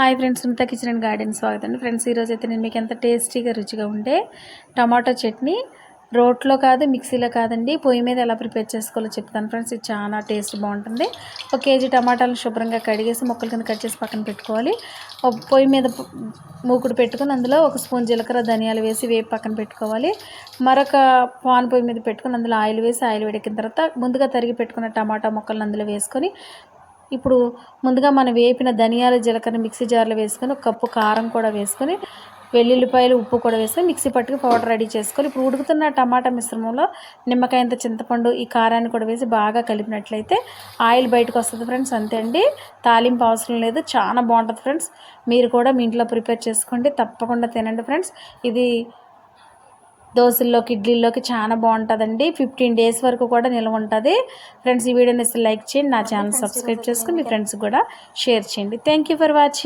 Hi friends Sunitha kitchen and garden స్వాగతం. అండి friends ఈరోజు అయితే నేను మీకు ఎంత టేస్టీగా రుచిగా ఉండే టమాటో చట్నీ రోట్లో కాదు మిక్సీలో కాదండి పొయ్యి మీద ఎలా ప్రిపేర్ చేసుకోవాలో చెప్తాను. ఫ్రెండ్స్ ఇది చాలా టేస్ట్ బాగుంటుంది. ఒక కేజీ టమాటాలు శుభ్రంగా కడిగేసి మొక్కలు కింద కట్ చేసి పక్కన పెట్టుకోవాలి. ఒక పొయ్యి మీద మూకుడు పెట్టుకుని అందులో ఒక స్పూన్ జీలకర్ర ధనియాలు వేసి వేపు పక్కన పెట్టుకోవాలి. మరొక పాన్ పొయ్యి మీద పెట్టుకుని అందులో ఆయిల్ వేసి ఆయిల్ వేడెక్కిన తర్వాత ముందుగా తరిగి పెట్టుకున్న టమాటా మొక్కలను అందులో వేసుకొని ఇప్పుడు ముందుగా మనం వేపిన ధనియాల జీలకర్ర మిక్సీ జార్లో వేసుకొని ఒక కప్పు కారం కూడా వేసుకొని వెల్లుల్లిపాయలు ఉప్పు కూడా వేసుకొని మిక్సీ పట్టుకు పౌడర్ రెడీ చేసుకొని ఇప్పుడు ఉడుకుతున్న టమాటా మిశ్రమంలో నిమ్మకాయంత చింతపండు ఈ కారాన్ని కూడా వేసి బాగా కలిపినట్లయితే ఆయిల్ బయటకు వస్తుంది ఫ్రెండ్స్. అంతే అండి. తాలింపు అవసరం లేదు. చాలా బాగుంటుంది ఫ్రెండ్స్. మీరు కూడా మీ ఇంట్లో ప్రిపేర్ చేసుకోండి. తప్పకుండా తినండి ఫ్రెండ్స్. ఇది దోశల్లోకి ఇడ్లీలోకి చాలా బాగుంటుందండి. ఫిఫ్టీన్ డేస్ వరకు కూడా నిల్వ ఉంటుంది. ఫ్రెండ్స్ ఈ వీడియోని లైక్ చేయండి నా ఛానల్ సబ్స్క్రైబ్ చేసుకుని మీ ఫ్రెండ్స్ కూడా షేర్ చేయండి. Thank for watching